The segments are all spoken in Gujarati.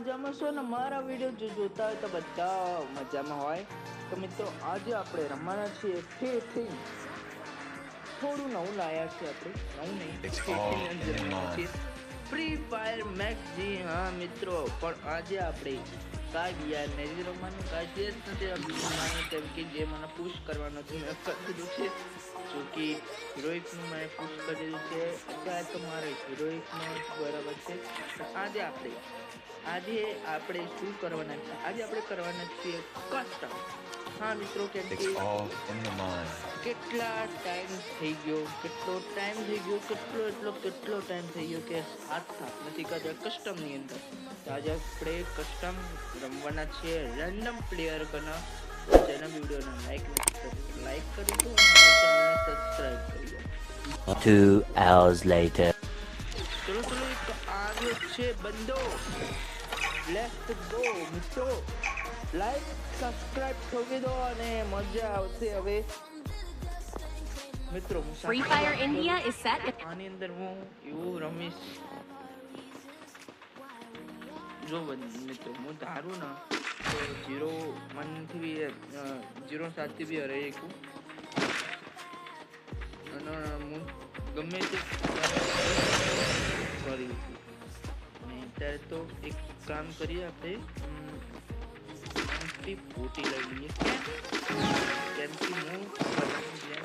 મજામાં છો ને? મારા વીડિયો જો જોતા હોય તો બધા મજામાં હોય. તો મિત્રો આજે આપણે રમવાના છીએ ફેથિંગ થોડું નવું લાયા છે આપણે. નવું નહીં. ફ્રી ફાયર મેક્સ જી હા મિત્રો. પણ આજે આપણે કાંઈ યાર નથી રમવાનું કાંઈ જે નથી. અભિમાન કેમ કે જે મને પુશ કરવાનો છે, મેં કરી છે. જો કે હિરોઇકનું મેં પુશ કરી છે. અત્યારે તો મારે હિરોઇકનું બરાબર છે. આજે આપણે આજે આપણે શું કરવાના છે? આજે આપણે કરવાના છીએ કસ્ટમ હા મિત્રો કેમ It's કે all in the mind. કેટલા ટાઈમ થઈ ગયો? કેટલો ટાઈમ થઈ ગયો? કેટલો એટલો કેટલો ટાઈમ થઈ ગયો? કે હાથ થાપ નથી કરતા કસ્ટમની અંદર. તો આજે આપણે કસ્ટમ રમવાના છીએ. રેન્ડમ પ્લેયર કના. જેના વિડીયોને લાઈક નથી કરી લાઈક કરી દો અને ચેનલને સબસ્ક્રાઇબ કરી દો. Two hours later. ચલો ચલો એક આવ્યો છે. બંદો. લેટ્સ ગો મિત્રો. લાઈક સબસ્ક્રાઇબ ઠોકી દો અને મજા આવશે હવે. મિત્રો Free Fire India is set આની અંદર હું એવું રમીશ. જો મિત્રો હું ધારું ને તો જીરો વનથી બી જીરો સાતથી બી હરાઈ શકું. અને હું ગમે તે કરી શકું અને અત્યારે તો એક કામ કરીએ આપણે. ટ્વેન્ટી ફોર્ટી લઈ લઈએ કેમ કે હું જેમ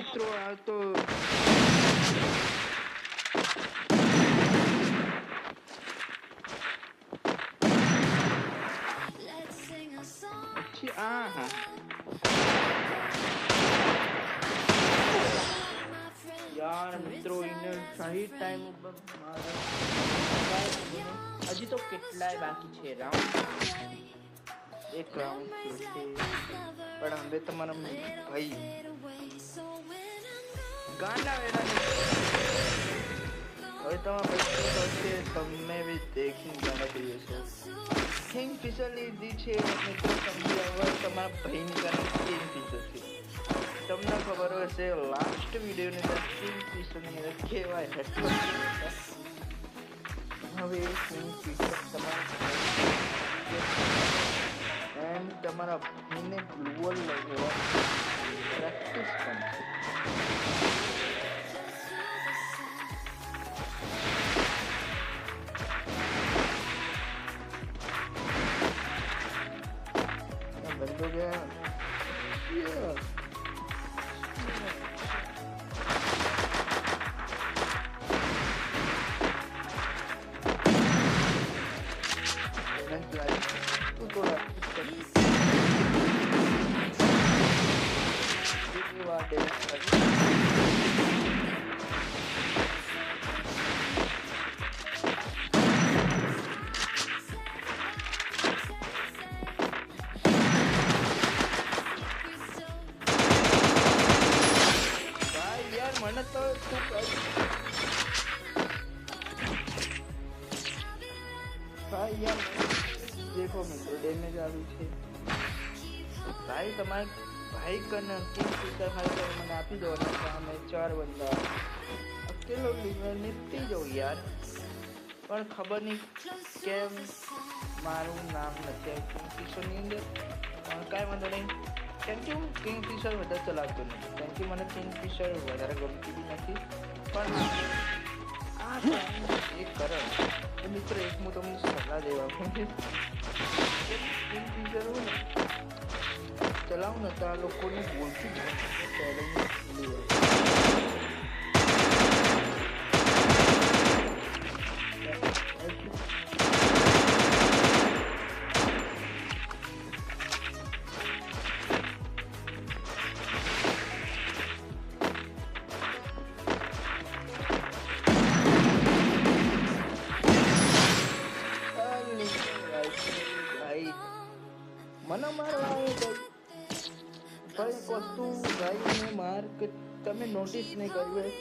મિત્રો, આ તો આ, હા. યાર, મિત્રો, એને સહી ટાઈમ ઉપર મારે હજી તો કેટલાય બાકી છે રાઉન્ડ એક પણ હવે તમારા ભાઈ ગાના વેડા હવે તમારા ભાઈ શું તમે બી દેખીને ગાંડા થઈ જશો. કિંગ ફિશર લીધી છે હવે તમારા ભાઈની કારણ કિંગ ફિશર છે. તમને ખબર હશે લાસ્ટ વિડીયોની અંદર કિંગ ફિશરની અંદર હેડફોન હવે કિંગ ફિશર તમારા એન્ડ તમારા ભાઈને ગ્લુઅલ લગાવવા પ્રેક્ટિસ કરશે થોડા બીજી કને કિંગ ફિશર ખાલી તમે મને આપી દો અને અમે ચાર બંદા અકેલો નીકળી જાઉં યાર. પણ ખબર નહીં કેમ મારું નામ નથી કિંગ ફિશરની અંદર? કાંઈ વાંધો નહીં. કેમ કે હું કિંગફિશર વધારે ચલાવતો નથી કેમ કે મને કિંગફિશર વધારે ગમતી બી નથી. પણ એક કરે. મિત્ર, એક હું તમને સલાહ દેવા માંગુ કિંગ ફિશર હોય ને ચલાવું ને તો આ લોકોને બોલતું જ ચેલેન્જ ભૂલી કઈ વસ્તુ ગાઈને માર્ક તમે નોટિસ નહીં કર્યું હોય?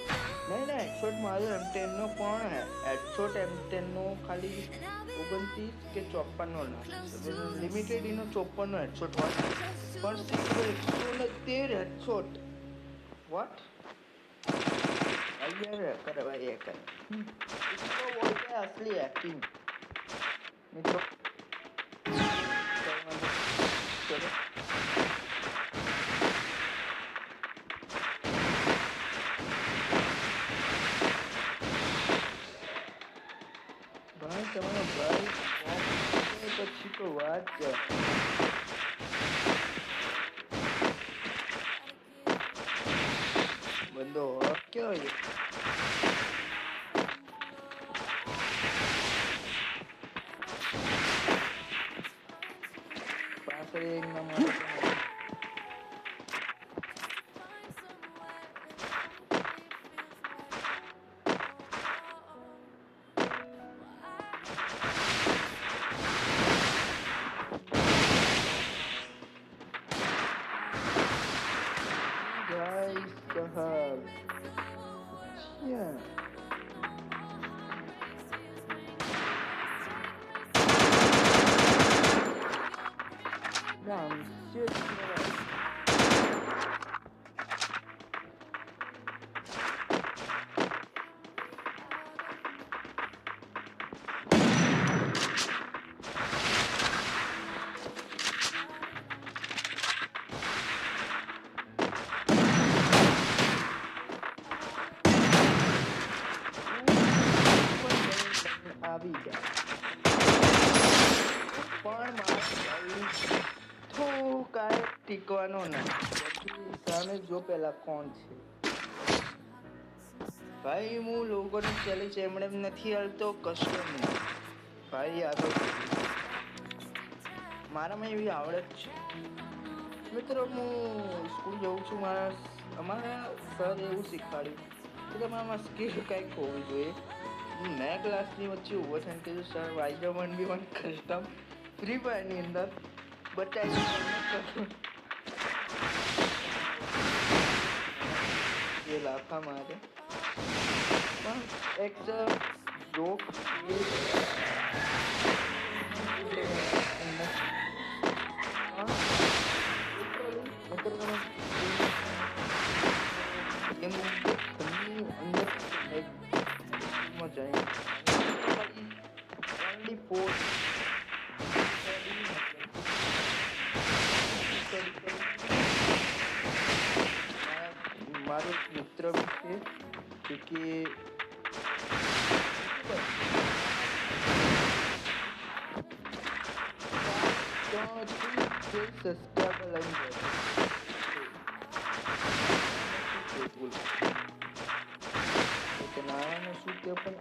નહીં ના હેડશોટમાં મારો એમ ટેનનો પણ હેડશોટ એમ ટેનનો ખાલી ઓગણત્રીસ કે ચોપ્પનનો લિમિટેડ એનો ચોપ્પનનો હેડશોટ હોય. પણ સિક્સો તેર હેડશોટ વોટ અગિયાર કરે ભાઈ, એ કરે. અસલી એક્ટિંગ ચલો પછી તો વાત છે બંદો ક્યો Tamam. Şey, ટીકવાનો નથી સામે જો પેલા કોણ છે? ભાઈ, હું લોકોને ચેલેન્જ એમણે એમ નથી હાલતો કશો નહીં ભાઈ, આ તો મારામાં એવી આવડત છે. મિત્રો, હું સ્કૂલ જઉં છું, મારા અમારા સર એવું શીખવાડ્યું કે તમારામાં સ્કિલ કંઈક હોવી જોઈએ. મેં ક્લાસની વચ્ચે ઊભો થઈને કીધું sir વાઇઝર one B one custom free ફાયરની અંદર બતાવી એ લાફા મારે પણ એક જોક અંદર જાય. four મારો એક મિત્ર બી જે કે સસ્ટેબલ આવી જાય કે નાણાંનું શું કે પણ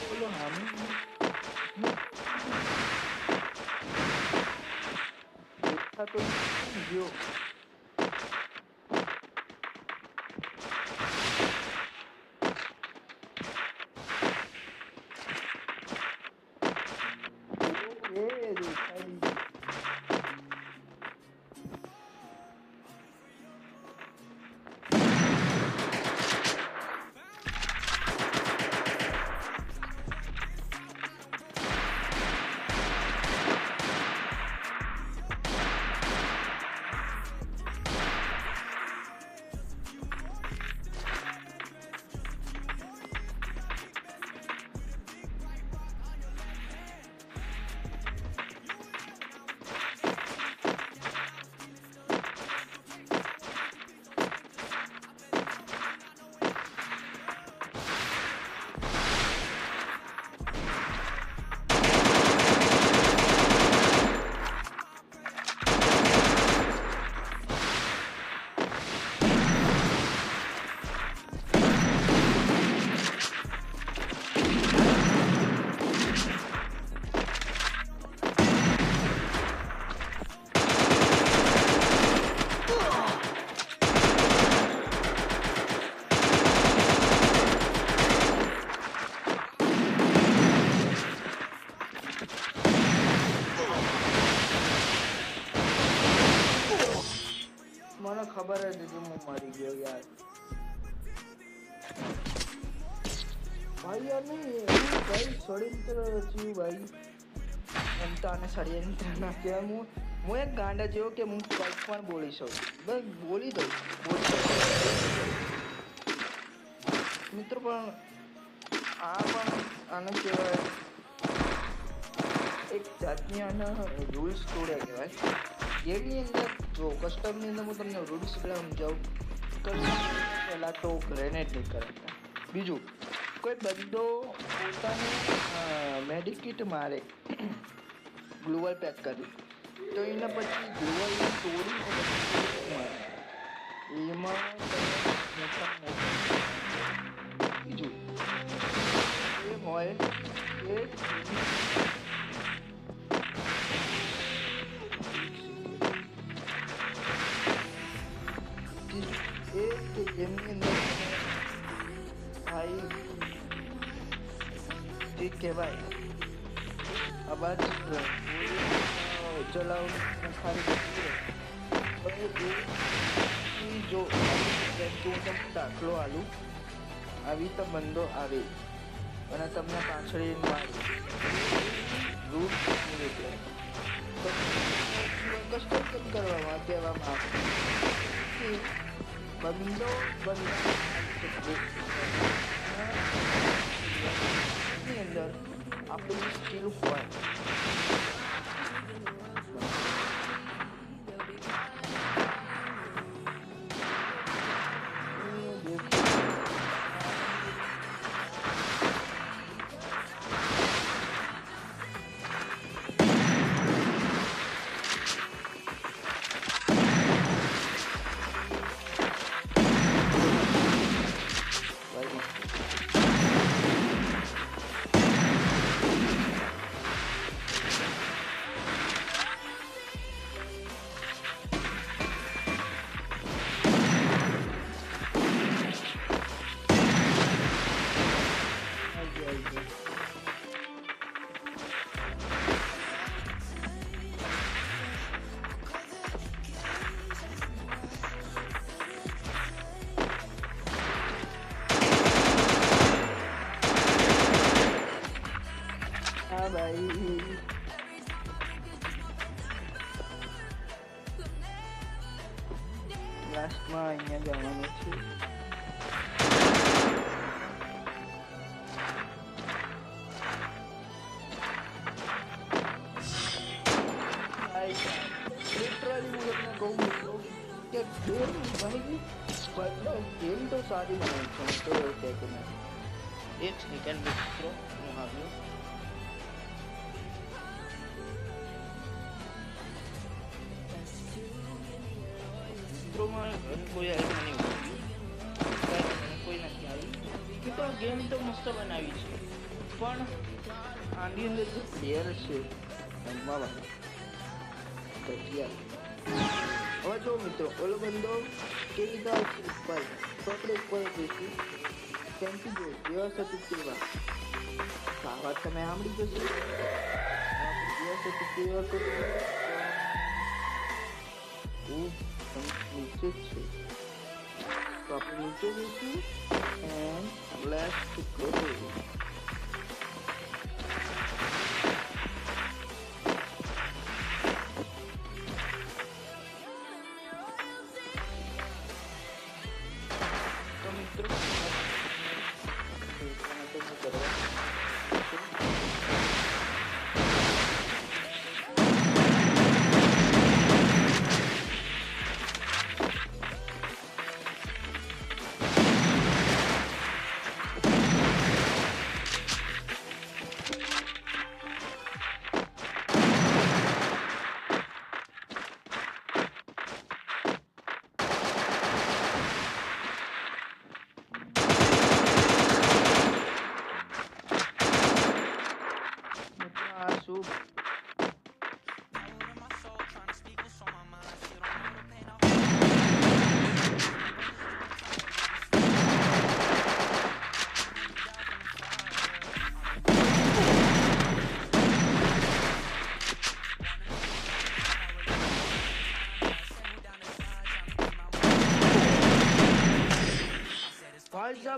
બોલો હામી દેખા તો ગયો ષડયંત્ર રચ્યું ભાઈ એમ તો આને ષડયંત્ર ના કહેવાય હું હું એક ગાંડા જેવો કે હું કંઈક પણ બોલી શકું બસ બોલી દઉં બોલી પણ આ પણ આને કહેવાય એક જાતની આના રૂલ્સ તોડ્યા કહેવાય ગેમની અંદર જો કસ્ટમની અંદર હું તમને રૂલ્સ સમજાવું પહેલાં તો ગ્રેનેડ નહીં કરતા બીજું કોઈ બંદો પોતાની મેડિકિટ મારે ગ્લુવલ પેક કરી તો એના પછી ગ્લુવલ તોડી એમાં મોટા મોટા બીજું. એ હોય એ જે કહેવાય અવાજ ચલાવ ખાલી જો જેમ કે હું તમને દાખલો આલું? આવી તો બંદો આવે. અને તમને પાછળ રૂટ કસ્ટમ કરવામાં કહેવામાં આવે. બંદો બંદા. આપણી સ્કિલ હોય હા એક સેકન્ડ મિત્રો, હું આવ્યો. મિત્રોમાં કોઈ નથી આવ્યું તો ગેમ તો મસ્ત બનાવી છે. પણ આની અંદર જે છે રમવા હવે જો મિત્રો, ઓલો બંદો કેવી રીતે તો આપણે ઉપર જઈશું. ત્યાંથી જો વ્યવસ્થિત કેવા આ વાત તમે સાંભળી જશે વ્યવસ્થિત કેવા કરશું હું નીચે જ છે તો આપણે નીચે જઈશું એન્ડ લેફ્ટ ગો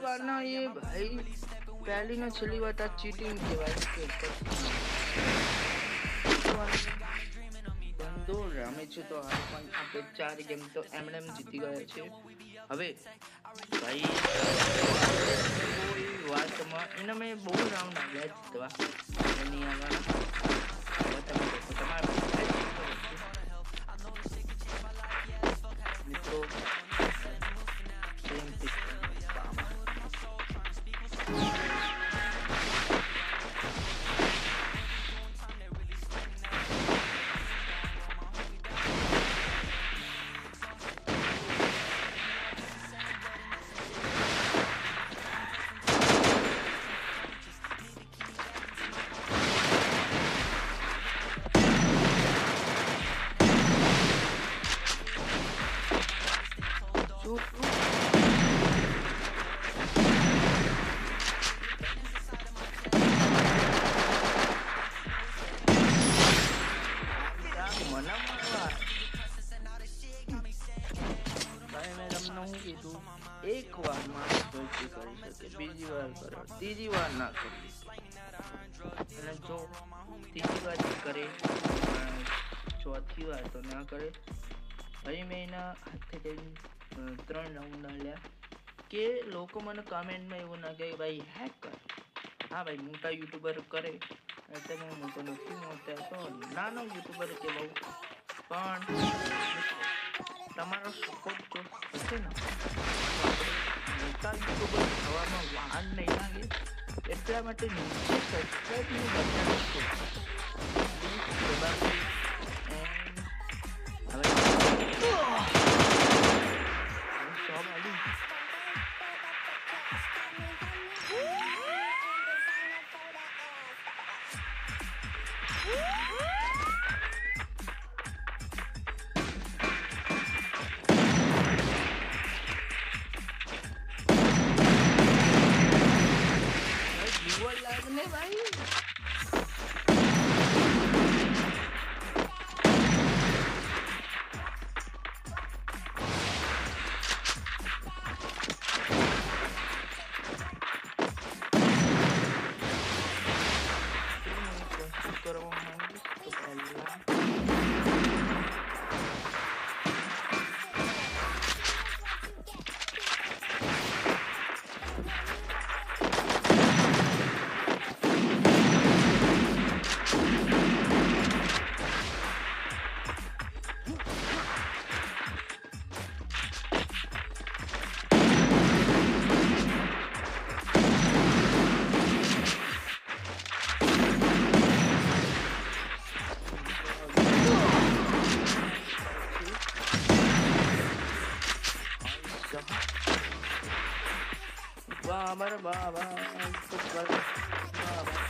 ભાઈ સાહેબ આના એ ભાઈ પહેલી ને છેલ્લી વાત આ ચીટિંગ કહેવાય કે બંધો રમે છે તો હાલ પણ આપણે ચાર ગેમ તો એમણે એમ જીતી ગયા છે હવે ભાઈ કોઈ વાતમાં એને મેં બહુ રાઉન્ડ આવ્યા જીતવા એની આગળ હવે તમે દેખો તમારા કમેન્ટમાં એવું ના કહે ભાઈ હેક કર. હા, ભાઈ મોટા યુટ્યુબર કરે. એટલે હું મોટો નથી મોટો તો નાનો યુટ્યુબર કે બહુ. પણ તમારો સપોર્ટ જો હશે ને, મોટા યુટ્યુબર થવામાં વાહન નહીં લાગે. એટલા માટે નીચે સબસ્ક્રાઈબનું બટન છે. Baba baba baba baba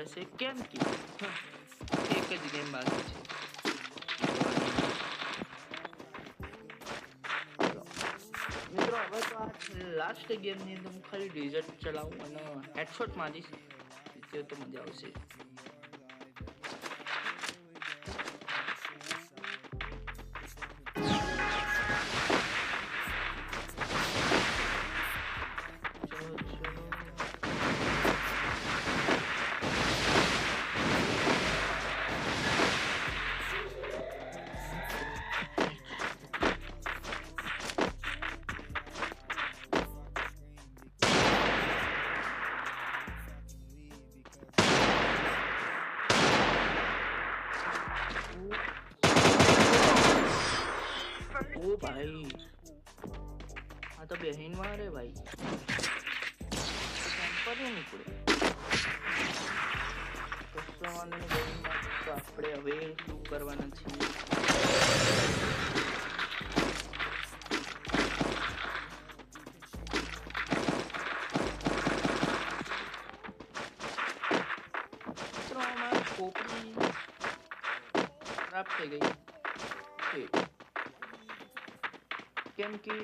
પડશે કેમ કે? એક જ ગેમ બાકી છે. મિત્રો હવે તો આ લાસ્ટ ગેમની અંદર હું ખાલી ડિઝર્ટ ચલાવું અને હેડશોટ મારીશ. તે તો મજા આવશે. કરવાના છીએ ખરાબ થઈ ગઈ. છે કેમ કે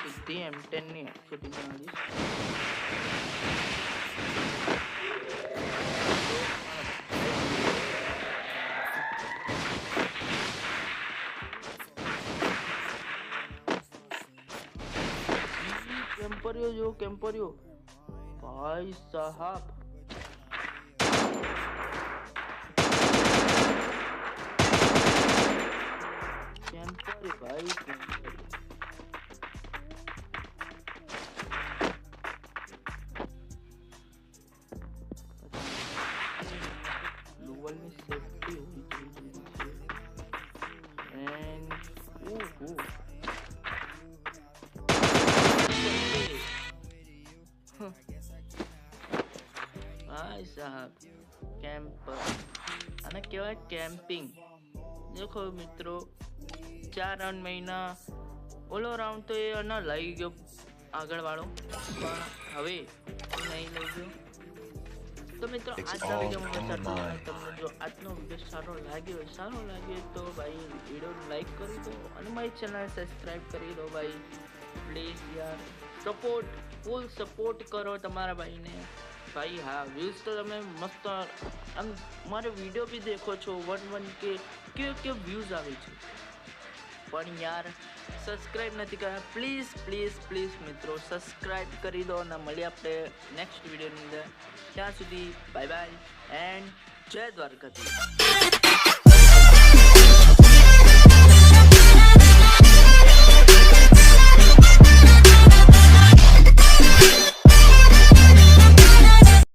સીધી એમ ટેનની શૂટિંગ બનાવીશ કેમ્પરિયો જો કેમ્પરિયો ભાઈ ભાઈ સાહેબ કેમ્પ. આને કહેવાય કેમ્પિંગ. દેખો મિત્રો ચાર રાઉન્ડ મહિના ઓલો રાઉન્ડ તો એ ન લઈ ગયો આગળવાળો. પણ હવે નહીં લઈ ગયો. તો મિત્રો આજના વિડીયોમાં. તમને જો આજનો વીડિયો સારો લાગ્યો સારો લાગ્યો તો ભાઈ વીડિયો લાઈક કરી દો અને મારી ચેનલ સબસ્ક્રાઈબ કરી દો ભાઈ. પ્લીઝ યાર. સપોર્ટ ફૂલ સપોર્ટ કરો તમારા ભાઈને. ભાઈ, હા વ્યૂઝ તો તમે મસ્ત આમ મારો વીડિયો બી દેખો છો વન વન કે કેવો કેવો વ્યૂઝ આવે છે. પણ યાર સબસ્ક્રાઈબ નથી કર્યા પ્લીઝ પ્લીઝ પ્લીઝ મિત્રો સબસ્ક્રાઈબ કરી દો અને મળીએ આપણે નેક્સ્ટ વિડીયોની અંદર. ત્યાં સુધી બાય બાય એન્ડ જય દ્વારકાથી